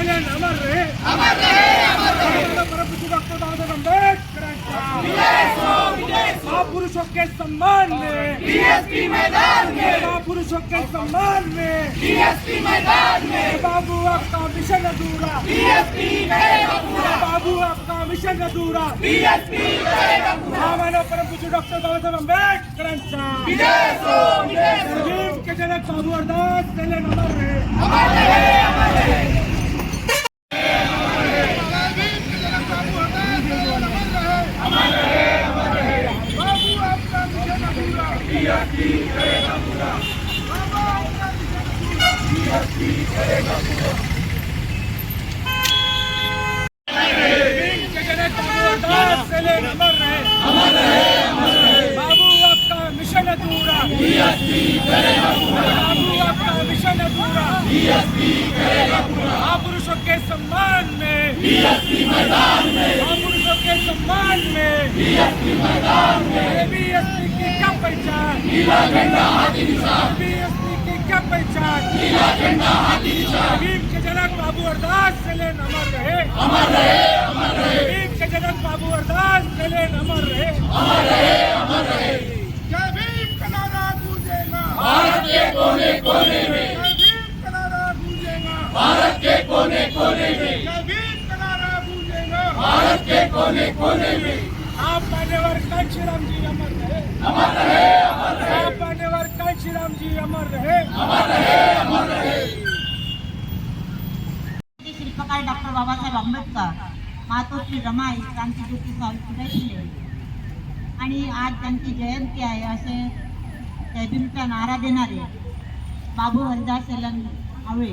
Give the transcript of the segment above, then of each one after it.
कल्याण अमर रहे अमर रहे अमर रहे सम्मान में डीएसपी के सम्मान में बाबू आपका मिशन अधूरा. बाबू आपका मिशन अधूरा. डीएसपी करेगा पूरा मानव परमपूज्य डॉक्टर बाबासाहेब आंबेडकरांचा विजय के जनक बाबू अरदास कल्याण अमर रहे अमर रहे बाबू आपका मिशन अधूरा बाबू आपका मिशन अधूरा महापुरुषों के सम्मान में महापुरुषों के सम्मान में। बीएसपी मैदान में बीएसपी की क्या पहचान? बीएसपी की क्या पहचान? भीम के जनक बाबू अरदास चले अमर रहे अमर रहे। अमर रहे भीम के जनक बाबू अरदास चले अमर रहे अमर रहे। अमर रहे जय भीम का नारा गूंजेगा। भारत के कोने कोने में जय भीम का नारा गूंजेगा। भारत के कोने कोने में भारत के कोने कोने में आप मान्यवर कांशी राम जी अमर रहे अमर रहे अमर रहे आप मान्यवर कांशी राम जी अमर रहे अमर रहे अमर रहे शिल्पकार डॉक्टर बाबासाहेब आंबेडकर मातोश्री रमाई क्रांतीज्योती सावित्रीबाई फुले आणि आज त्यांची जयंती आहे असे जयभीमचा नारा देणारे बाबू हरिदास सेलन आवळे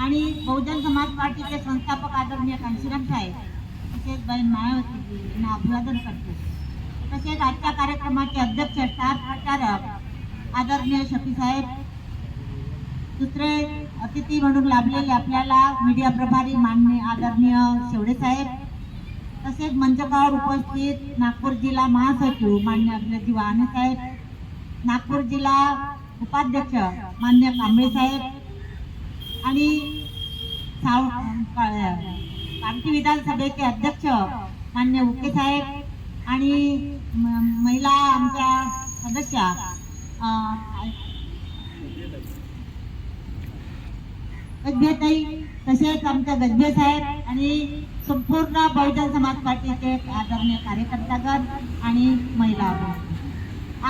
आणि बहुजन समाज पार्टीचे संस्थापक आदरणीय कांशीराम साहेब तसेच बहीण मायावती यांना अभिवादन करतो. तसेच आजच्या कार्यक्रमाचे अध्यक्ष स्टार प्रचारक आदरणीय शफी साहेब दुसरे अतिथी म्हणून लाभलेले आपल्याला मीडिया प्रभारी माननीय आदरणीय शेवडे साहेब तसेच मंचकावर उपस्थित नागपूर जिल्हा महासचिव मान्य अभिजित वाहने साहेब नागपूर जिल्हा उपाध्यक्ष मान्य कांबळे साहेब आणि आमची विधानसभेचे अध्यक्ष मान्य उके साहेब आणि महिला आमच्या सदस्या गजबेताई तसेच आमच्या गजबे साहेब आणि संपूर्ण बहुजन समाज पार्टीचे आदरणीय कार्यकर्तागण आणि महिला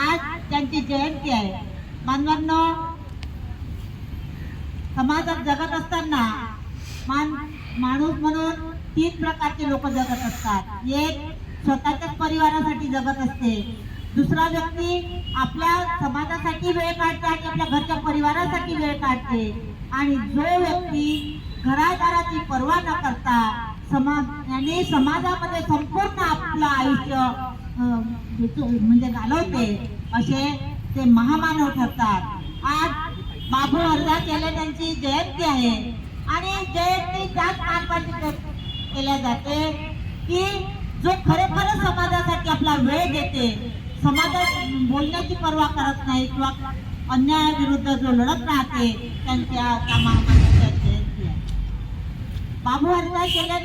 आज त्यांची जयंती आहे. मानवांना समाजात जगत असताना मान माणूस म्हणून तीन प्रकारचे लोक जगत असतात. एक स्वतःच्याच परिवारासाठी जगत असते. दुसरा व्यक्ती आपल्या समाजासाठी वेळ काढते आणि आपल्या घरच्या परिवारासाठी वेळ काढते. आणि जो व्यक्ती घरादाराची पर्वा न करता समाज आणि समाजामध्ये संपूर्ण आपलं आयुष्य म्हणजे घालवते. असे ते महामानव ठरतात. आज बाबू अर्धा केले त्यांची जयंती आहे. आणि जयंती त्याच मार्गाने केल्या जाते. की जो खरेखर समाजासाठी आपला वेळ देते समाजात बोलण्याची पर्वा करत नाही किंवा अन्यायाविरुद्ध जो लढत राहते त्यांच्या त्या जयंती आहे. बाबू अर्धा केल्या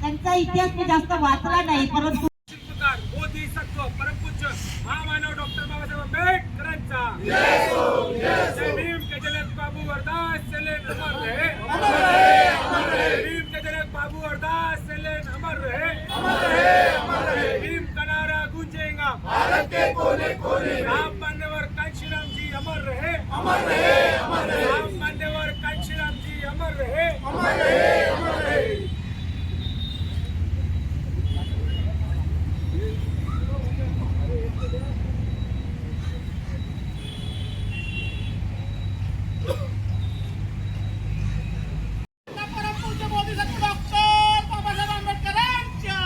त्यांचा इतिहास मी जास्त वाचला नाही परंतु शिल्पकार बोधिसत्व परमपूज्य महामानव डॉक्टर बाबासाहेब आंबेडकरांचा जय भीम के जनक बाबू अरदास चले अमर रहे अमर रहे अमर रहे भीम के जनक बाबू अरदास चले अमर रहे अमर रहे अमर रहे भीम का नारा गूंजेगा भारत के कोने कोने में राम मान्यवर कांशीराम जी अमर रहे अमर रहे अमर रहे राम मान्यवर कांशीराम जी अमर रहे अमर रहे अमर रहे परमपूज्य बोधिसत्व डॉक्टर बाबासाहेब आंबेडकरांच्या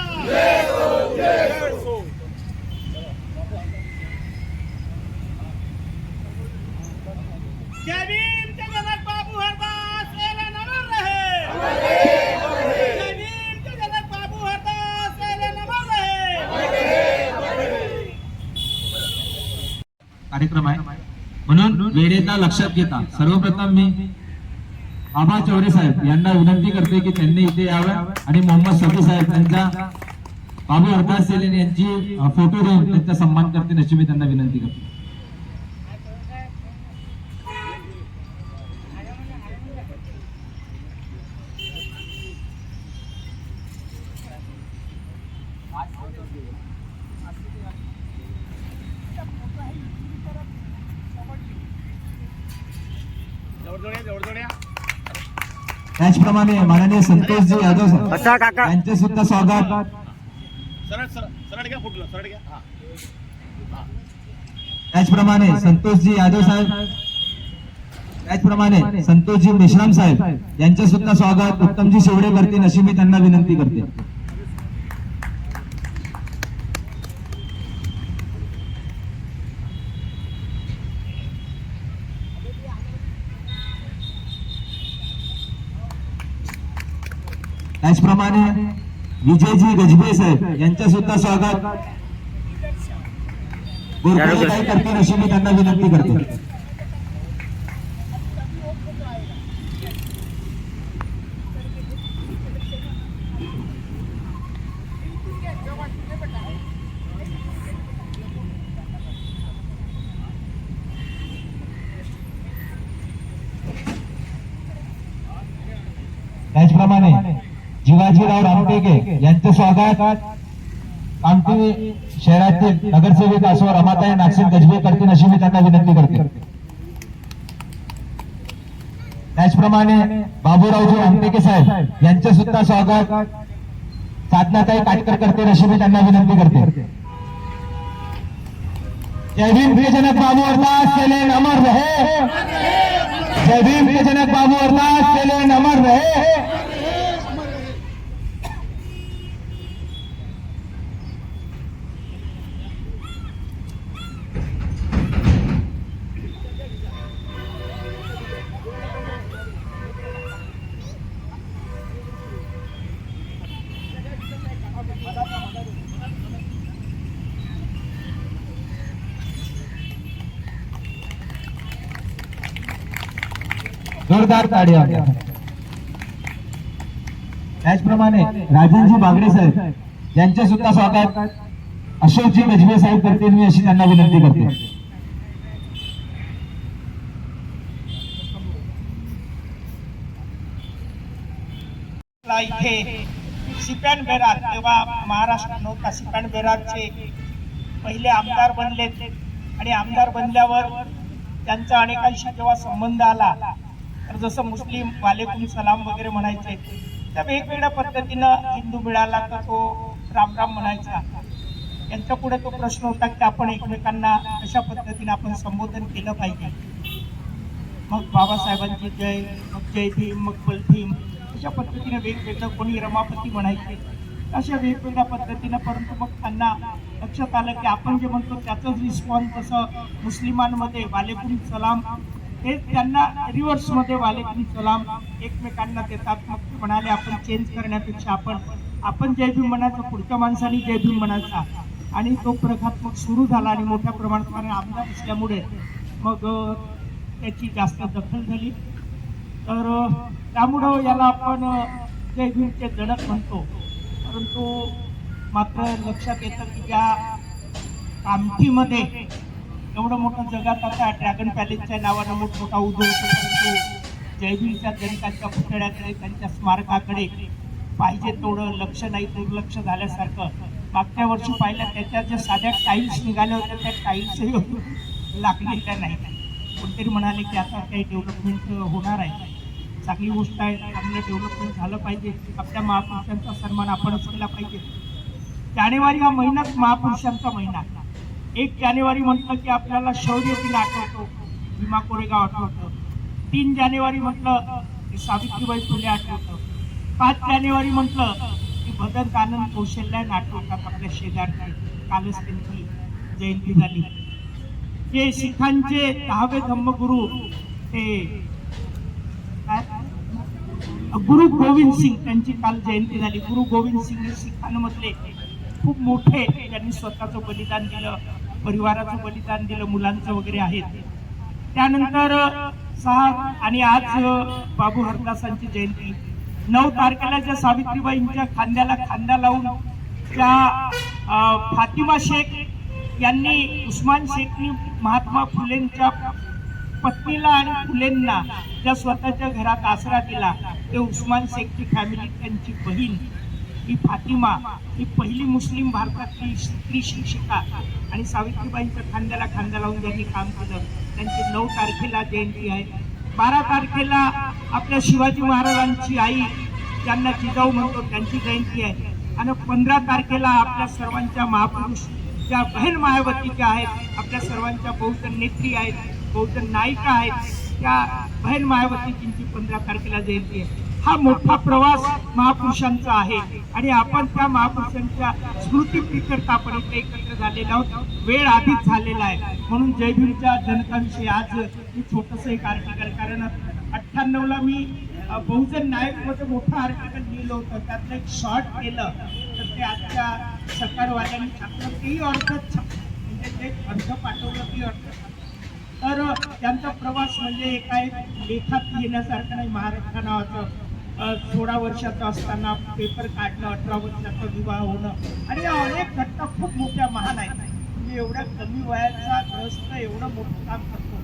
जय भीम जय जनक बाबू हरदास एलन अमर रहे जय भीम जय जनक बाबू हरदास एलन अमर रहे कार्यक्रम आहे म्हणून वेळेचा लक्षात घेता. सर्वप्रथम मी आबा चौरे साहेब यांना विनंती करते की त्यांनी इथे यावं आणि मोहम्मद सफी साहेब त्यांचा बाबू हरदास सेलेन यांची फोटो घेऊन त्यांचा सन्मान करते अशी मी त्यांना विनंती करतो. त्याचप्रमाणे माननीय संतोषजी यादव सर यांचे सुद्धा स्वागत. हा. त्याचप्रमाणे संतोषजी यादव साहेब. त्याचप्रमाणे संतोषजी मेश्राम साहेब यांचे सुद्धा स्वागत. उत्तमजी शेवडे करतील अशी मी त्यांना विनंती करते. त्याचप्रमाणे विजयजी गजबे साहेब यांचे सुद्धा स्वागत. गोरखाला करतील अशी मी त्यांना विनंती करते. त्याचप्रमाणे जिवाजीराव रामटेके यांचे स्वागत. आमटी शहरातील नगरसेविका असो रमाताई नागसिंग गजबे करतील अशी मी त्यांना विनंती करते. त्याचप्रमाणे बाबूरावजी रामटेके साहेब यांचे सुद्धा स्वागत. साधनाताई काटकर करते अशी मी त्यांना विनंती करते. जय भीम प्रियजनक बाबू अरदास केले अमर रहे. जय भीम प्रियजनक बाबू अरदास केले अमर रहे. जोरदार ताडी त्याचप्रमाणे राजनजी बागडे साहेब यांचे सुद्धा स्वागत. अशोकजी गजबे साहेब करतील मी अशी त्यांना विनंती करते. इथे सिपॅन बेरार तेव्हा महाराष्ट्र नव्हता सिपॅन बेरारचे पहिले आमदार बनले आणि आमदार बनल्यावर त्यांचा अनेकांशी जेव्हा संबंध आला तर जसं मुस्लिम वालेकुम सलाम वगैरे म्हणायचे त्या वेगवेगळ्या पद्धतीनं हिंदू मिळाला तर तो राम राम म्हणायचा. यांच्या पुढे तो प्रश्न होता की आपण एकमेकांना कशा पद्धतीने आपण संबोधन केलं पाहिजे? मग बाबासाहेबांची जय मग जय भीम मग बल भीम अशा पद्धतीने वेगवेगळं कोणी रमापती म्हणायचे. अशा वेगवेगळ्या पद्धतीनं परंतु मग त्यांना लक्षात आलं की आपण जे म्हणतो त्याचाच रिस्पॉन्स जसं मुस्लिमांमध्ये वालेकुम सलाम ते त्यांना रिव्हर्समध्ये वालेकुम सलाम एकमेकांना देतात. मग ते म्हणाले आपण चेंज करण्यापेक्षा आपण आपण जय भीम म्हणायचं पुढच्या माणसाने जय भीम म्हणायचा. आणि तो प्रघात मग सुरू झाला आणि मोठ्या प्रमाणात आमदार असल्यामुळे मग त्याची जास्त दखल झाली. तर त्यामुळं याला आपण जय भीमचे जनक म्हणतो. परंतु मात्र लक्षात येतं की ज्या कामठीमध्ये एवढं मोठं जगात आता ड्रॅगन पॅलेसच्या नावानं मोठमोठा उद्योग होतो परंतु जय भीमच्या पुतळ्याकडे त्यांच्या स्मारकाकडे पाहिजे तेवढं लक्ष नाही दुर्लक्ष झाल्यासारखं. मागच्या वर्षी पाहिलं त्याच्या ज्या साध्या टाईल्स निघाल्या होत्या त्या टाईल्सही लागलेल्या नाही कोणतरी म्हणाले की आता काही डेव्हलपमेंट होणार आहे. चांगली गोष्ट आहे चांगलं डेव्हलपमेंट झालं पाहिजे. आपल्या महापुरुषांचा सन्मान आपणच केला पाहिजे. जानेवारी हा महिनाच महापुरुषांचा महिना. एक जानेवारी म्हटलं की आपल्याला शौर्य दिन आठवतो. भीमा कोरेगाव आठवतं. तीन जानेवारी म्हटलं की सावित्रीबाई फुले आठवतं. पाच जानेवारी म्हटलं की भदंत आनंद कौशल्यान आठवतात आपल्या शेजारचे कालच त्यांची जयंती झाली. जे शिखांचे दहावे धम्मगुरु ते गुरु गोविंद सिंग त्यांची काल जयंती झाली. गुरु गोविंद सिंग हे शिखांमधले खूप मोठे त्यांनी स्वतःचं बलिदान दिलं. परिवाराचं बलिदान दिलं मुलांचं वगैरे आहेत. त्यानंतर सहा आणि आज बाबू हरदासांची जयंती. नऊ तारखेला ज्या सावित्रीबाईंच्या खांद्याला खांदा लावून त्या फातिमा शेख यांनी उस्मान शेखनी महात्मा फुलेंच्या पत्नीला आणि फुलेंना ज्या स्वतःच्या घरात आसरा दिला ते उस्मान शेखची फॅमिली त्यांची बहीण. ही फातिमा ही पहिली मुस्लिम भारतातली स्त्री शिक्षिका आणि सावित्रीबाईंच्या खांद्याला खांदा लावून ज्यांनी काम केलं. त्यांची नऊ तारखेला जयंती आहे. बारा तारखेला आपल्या शिवाजी महाराजांची आई ज्यांना जिजाऊ म्हणतो त्यांची जयंती आहे. आणि पंधरा तारखेला आपल्या सर्वांच्या महापुरुष ज्या बहीण मायावतीच्या आहेत आपल्या सर्वांच्या बहुजन नेत्री आहेत बहुजन नायिका आहेत त्या बहीण मायावतीजींची पंधरा तारखेला जयंती आहे. हा मोठा प्रवास महापुरुषांचा आहे. आणि आपण त्या महापुरुषांच्या स्मृतीप्रित्यर्थ आपण इथे एकत्र झालेलो आहोत. वेळ आधीच झालेला आहे. म्हणून जय भीमच्या आज मी छोटस एक आर्टिकल कारण अठ्ठ्याण्णव ला मी बहुजन नायकमध्ये मोठं आर्टिकल लिहिलं होतं. त्यातलं एक शॉर्ट केलं. तर ते आजच्या सरकारवाल्यांनी छापलं. तेही अर्थ छाप म्हणजे ते अर्ध पाठवलं ती अर्थ तर त्यांचा प्रवास म्हणजे एका एक लेखात येण्यासारखं नाही. महाराष्ट्र नावाचं सोळा वर्षाचा असताना पेपर काढणं अठरा वर्षाचा विवाह होणं. आणि या अनेक घटना खूप मोठ्या महान आहेत. म्हणजे एवढ्या कमी वयाचा ग्रस्त एवढं मोठं काम करतो.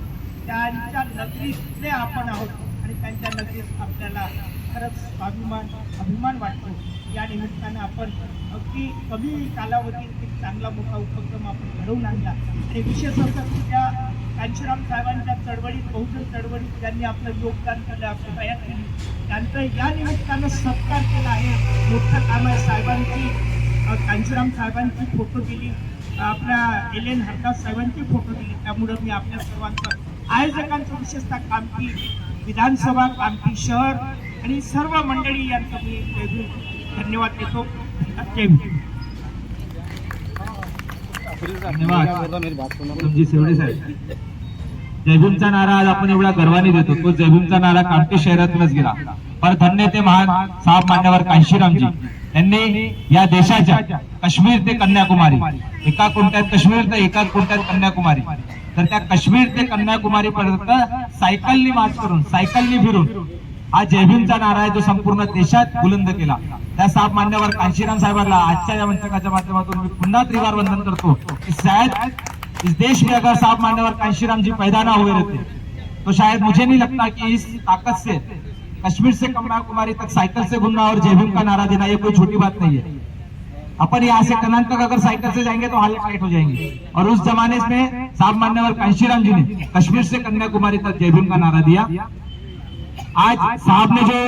त्यांच्या नगरीतले आपण आहोत. आणि त्यांच्या नगरीत आपल्याला खरंच स्वाभिमान अभिमान वाटतो. या निमित्तानं आपण अगदी कमी कालावधीत एक चांगला मोठा उपक्रम आपण घडवून आणला. आणि विशेष असं की त्या कांशीराम साहेबांच्या चळवळीत बहुजन चळवळीत ज्यांनी आपलं योगदान केलं आपली तयार केली. त्यांचं या निमित्तानं सत्कार केला आहे. मोठं काम आहे साहेबांची अ, कांशीराम साहेबांची फोटो दिली. आपल्या एल एन हरदास साहेबांची फोटो दिली. त्यामुळं मी आपल्या सर्वांचं आयोजकांचं विशेषतः कामठी विधानसभा कामठी शहर आणि सर्व मंडळी यांचं मी धन्यवाद देतो. जय धन्यवाद. सेवडे साहेब. जयभीमचा नारा आज आपण एवढा गर्वाने देतो. तो जयभीमचा नारा कामठी शहरातूनच गेला. पर धन्य ते महान साहेब मान्यवर कांशीरामजी यांनी या देशाच्या काश्मीर ते कन्याकुमारी एका कोणत्यात काश्मीर तर एका कोणत्यात कन्याकुमारी. तर त्या काश्मीर ते कन्याकुमारी पर्यंत सायकलनी मार्च करून सायकलनी फिरून हा जयभीमचा नारा आहे जो संपूर्ण देशात बुलंद केला. त्या साहेब मान्यवर कांशीराम साहेबांना आजच्या या मंचकाच्या माध्यमातून मी पुन्हा त्रिवार वंदन करतो की शायद इस देश में अगर साहब मान्यवर कांशीराम जी पैदा ना हुए रहते तो शायद मुझे नहीं लगता कि इस ताकत से, कश्मीर से कन्याकुमारी तक साइकिल से घूमना और जयभीम का नारा देना, ये कोई छोटी बात नहीं है। अपन यहाँ से कनान तक अगर साइकिल से जाएँगे तो हालत टाइट हो जाएँगे। और उस जमाने में साहब मान्यवर कांशीराम जी ने कश्मीर से कन्याकुमारी तक जयभीम का नारा दिया। आज साहब ने जो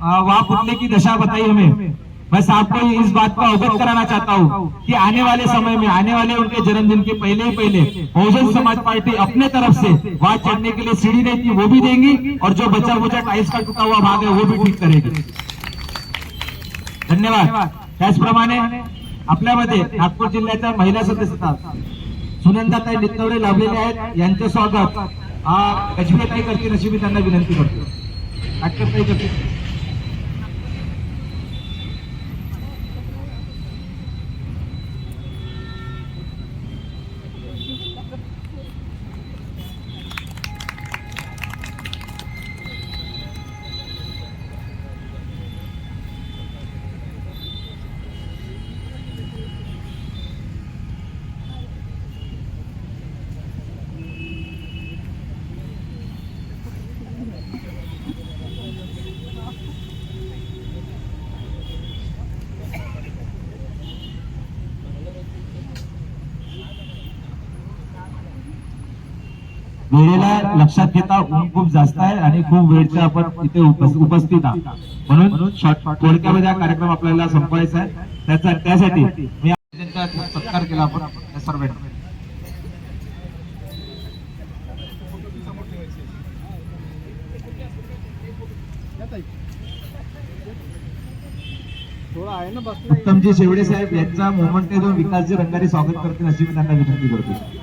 वहाँ पुतले की दशा बताई हमें मैं साहब को इस बात का अवगत कराना चाहता हूँ कि आने वाले समय में, आने वाले उनके जन्मदिन के पहले ही पहले, बहुजन समाज पार्टी अपने तरफ़ से वहाँ चढ़ने के लिए सीढ़ी थी, वो भी देंगी और जो बचा बुचा टाइल्स का टूटा हुआ भाग है, वो भी ठीक करेगी। धन्यवाद। त्याचप्रमाणे आपल्यामध्ये नागपूर जिल्ह्याच्या महिला सदस्यता सुनंदाताई नित्तवडे लाभलेले आहेत, यांचे स्वागत. गजबीताई करतील अशी मी त्यांना विनंती करतो. नाट्यताई वेळेला लक्षात घेता ऊन खूप जास्त आहे आणि खूप वेळच्या आपण इथे उपस्थित आहोत. म्हणून शॉर्ट थोडक्यामध्ये हा कार्यक्रम आपल्याला संपवायचा आहे. त्याचा त्यासाठी मी सत्कार केला आपण सर्व उत्तमजी शेवडे साहेब यांचा मोमेंट दोन विकासजी रंगारी स्वागत करतील अशी मी त्यांना विनंती करतो.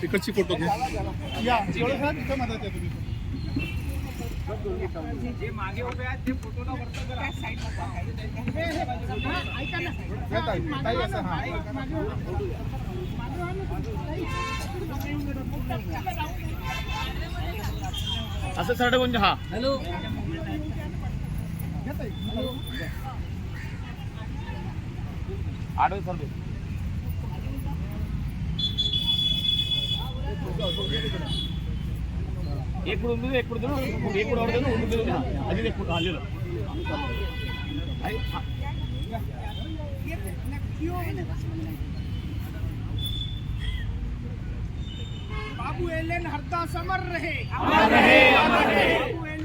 तिकडची फोटो घ्या. या तिथं मदत आहे तुम्ही. जे मागे उभे असं सरळ म्हणजे हा. हॅलो. आडवे सरळ एक फुट उंदीर एक देऊ. एक उंदीर देऊ आधी एक आलेलं. बाबू एलेन हरदास अमर रहे. अमर रहे अमर रहे.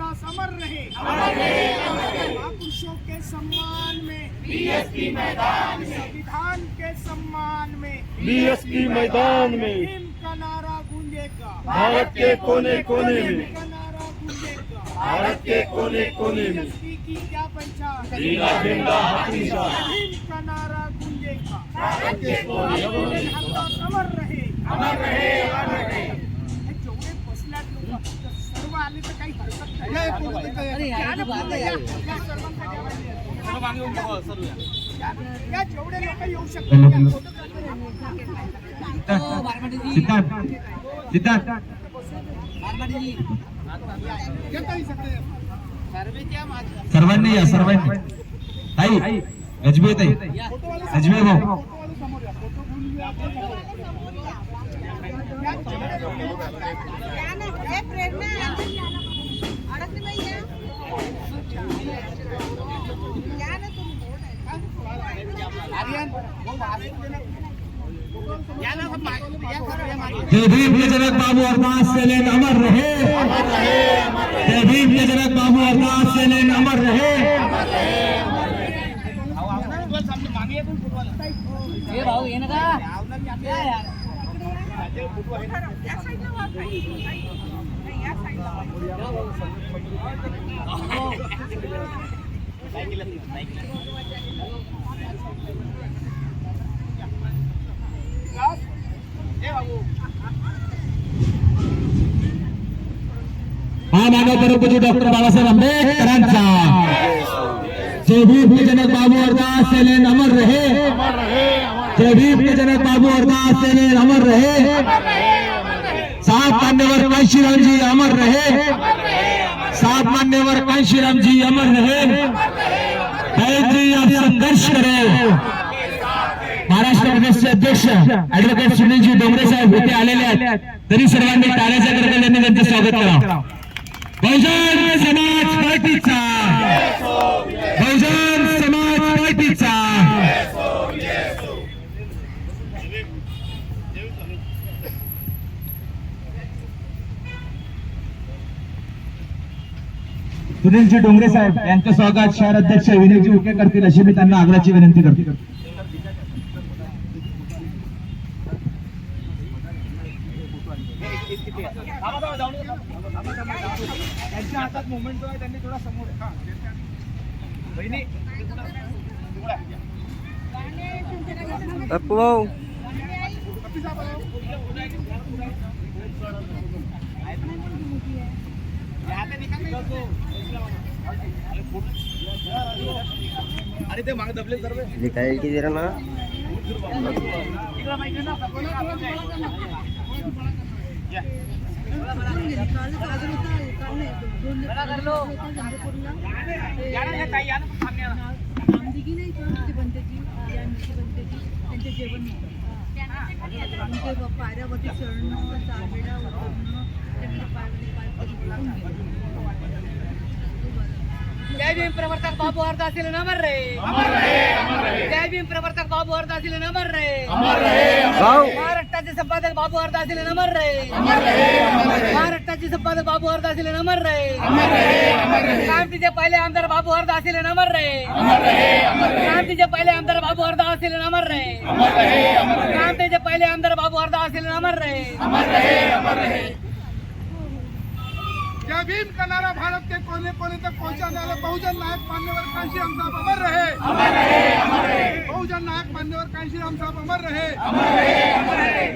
हरदास अमर रहे अमर रहे महापुरुषों के सम्मान में। बीएसपी मैदान में। संविधान के सम्मान में। बीएसपी मैदान में। भीम का नारा गूंजेगा। भारत के कोने कोने में। का नारा गूंजेगा। भारत के कोने कोने में की क्या पहचान? झंडा हाथी भीम का नारा गूंजेगा। बाबू एलेन हरदास अमर रहे। अमर रहे अमर रहे। जेवढे लोक येऊ शकतात सिद्धार्थ. सर्वांनी या सर्वांनी. ताई अजबे ताई. अजबे भाऊ. फोटोवाले समोर या. फोटो घेऊन या. जय भीम के जनक बाबू अरदास सेलेन अमर रहे। जय भीम के जनक बाबू अरदास सेलेन अमर रहे। हा मानव परमपूज्य डॉक्टर बाबासाहेब आंबेडकरांचा। भीम के जनक बाबू अरदास अमर रहे। जय भीम के जनक बाबू अरदास सेलेन अमर रहे। सात मान्यवर कांशीराम जी अमर रहे। सात मान्यवर कांशीराम जी अमर रहे। जी आप संघर्ष करें। महाराष्ट्र प्रदेशचे अध्यक्ष ऍडव्होकेट सुनीलजी डोंगरे साहेब इथे आलेले आहेत. तरी सर्वांनी टाळ्याच्या गडगड्यांनी त्यांचं स्वागत करा बहुजन समाज पार्टीचा बहुजन समाज पार्टीचा सुनीलजी डोंगरे साहेब यांचं स्वागत. शहर अध्यक्ष विनयजी उके करतील अशी मी त्यांना आग्रहाची विनंती करतो. त्यांच्या हातात मोमेंट आहे त्यांनी थोडा समोर बहिणी आणि ते मागे दबले सर्व इकडं माहिती ना. आमदिगी नाही का ते बनते ती बनते ती त्यांचे जेवण ब- पायऱ्यावरती चढणं चालवेडा उतरणं त्यांना पाय गेलं. जय भीम प्रवर्तक बाबू हरदासील नमर रे जय भीम प्रवर्तक बाबू हरदासील नमर रे महाराष्ट्राचे संपादक बाबू हरदासील नमर रे महाराष्ट्राचे संपादक बाबू हरदासील नमर रे क्रांतीचे पहिले आमदार बाबू हरदासील नमर रे क्रांतीचे पहिले आमदार बाबू हरदासील नमर रे क्रांतीचे पहिले आमदार बाबू हरदासील नमर रे जय भीम का नारा भारत के कोने कोने तक पहुंचाने वाले बहुजन नायक मान्यवर कांशी कांशीराम साहब अमर रहे। अमर रहे अमर रहे बहुजन नायक मान्यवर कांशी कांशीराम साहब अमर रहे अमर रहे अमर रहे।